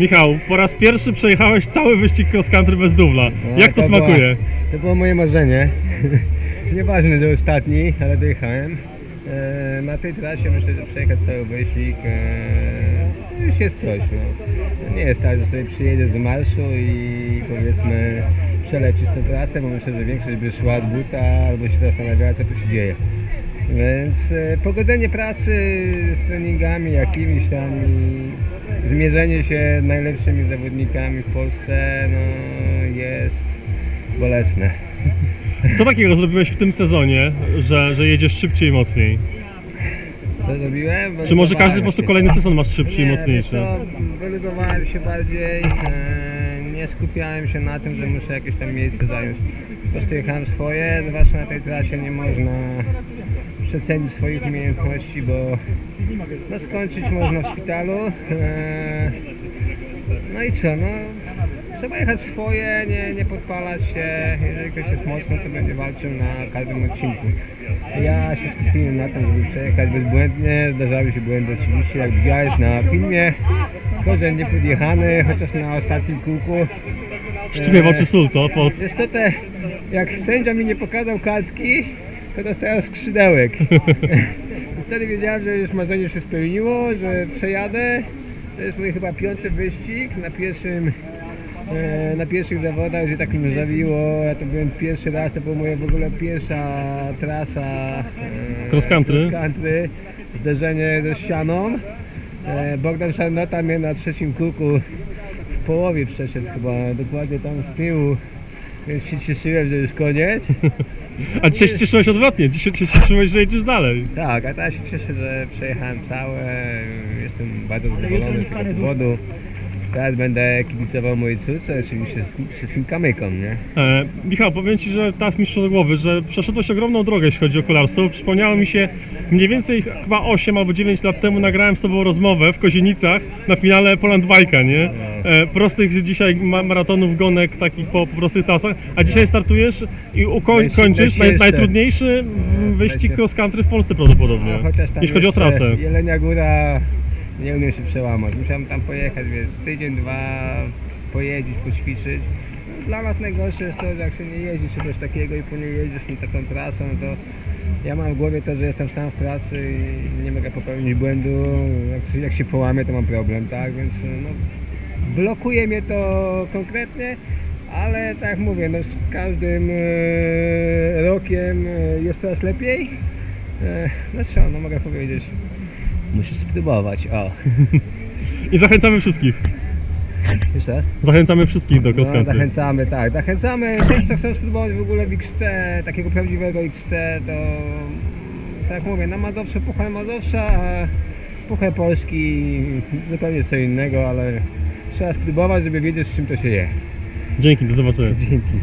Michał, po raz pierwszy przejechałeś cały wyścig cross country bez dubla. No, Jak to, była- smakuje? to było moje marzenie. Nieważne, że ostatni, ale dojechałem. E, na tej trasie myślę, że przejechać cały wyścig e, już jest coś. No. Nie jest tak, że sobie przyjedzie z marszu i powiedzmy przelecisz tę trasę, bo myślę, że większość by szła od buta albo się zastanawiała, co tu się dzieje. Więc e, pogodzenie pracy z treningami jakimiś tam i zmierzenie się najlepszymi zawodnikami w Polsce no, jest bolesne. Co takiego zrobiłeś w tym sezonie, że, że jedziesz szybciej i mocniej? Co zrobiłem? Czy może każdy po prostu kolejny sezon masz szybszy i nie, mocniejszy? wiesz co, wyluzowałem się bardziej, e, nie skupiałem się na tym, że muszę jakieś tam miejsce zająć. Po prostu jechałem swoje, zwłaszcza na tej trasie nie można przecenić swoich umiejętności, bo no, skończyć można w szpitalu. E, no i co, no trzeba jechać swoje, nie, nie podpalać się, jeżeli ktoś jest mocny, to będzie walczył na każdym odcinku. Ja się skupiłem na tym, żeby przejechać bezbłędnie, zdarzały się błędy oczywiście, jak widziałeś na filmie, korzeń podjechany, chociaż na ostatnim kółku. Sztymiewał czy sól, co? Pod... Wiesz co, te, jak sędzia mi nie pokazał kartki, to dostałem skrzydełek. Wtedy wiedziałem, że już marzenie się spełniło, że przejadę. To jest mój chyba piąty wyścig na pierwszym e, na pierwszych zawodach, gdzie tak mnie zawiło, ja to byłem pierwszy raz, to była moja w ogóle pierwsza trasa e, Cross country. cross country, zderzenie ze ścianą. E, Bogdan Szarnota mnie na trzecim kółku w połowie przeszedł chyba, dokładnie tam z tyłu. Więc się cieszyłem, że już koniec. A dzisiaj się cieszyłeś odwrotnie, dzisiaj się cieszyłeś, że jedziesz dalej. Tak, a teraz się cieszę, że przejechałem całe. Jestem bardzo zadowolony z tego powodu. Teraz będę kibicował mojej córce, oczywiście wszystkim, wszystkim kamykom, nie? E, Michał, powiem Ci, że teraz mi przyszło do głowy, że przeszedłeś ogromną drogę, jeśli chodzi o kolarstwo. Przypomniało mi się, mniej więcej chyba 8 albo 9 lat temu nagrałem z Tobą rozmowę w Kozienicach na finale Poland Bike'a, nie? E, prostych dzisiaj ma maratonów, gonek takich po, po prostych trasach, a dzisiaj startujesz i ukoń, Najci- kończysz naj, najtrudniejszy mm, wyścig cross country w Polsce prawdopodobnie, A chociaż tam jeśli chodzi o jeszcze trasę. Jelenia Góra nie umiem się przełamać. Musiałem tam pojechać, wiesz, tydzień, dwa pojeździć, poćwiczyć. Dla nas najgorsze jest to, że jak się nie jeździ czegoś takiego i później jeździsz mi taką trasą, to ja mam w głowie to, że jestem sam w pracy i nie mogę popełnić błędu. Jak, jak się połamię, to mam problem, tak? Więc no, blokuje mnie to konkretnie. Ale tak mówię, no z każdym e, rokiem e, jest coraz lepiej. E, No co, no mogę powiedzieć. Musisz spróbować, o. I zachęcamy wszystkich. Jeszcze raz? Zachęcamy wszystkich do cross No, country. zachęcamy, tak. Zachęcamy tych, co chcą spróbować w ogóle w XC, takiego prawdziwego XC, to tak jak mówię, na Mazowszu puchar Mazowsza, a puchar Polski zupełnie co innego, ale trzeba spróbować, żeby wiedzieć z czym to się je. Dzięki, do zobaczenia. Dzięki.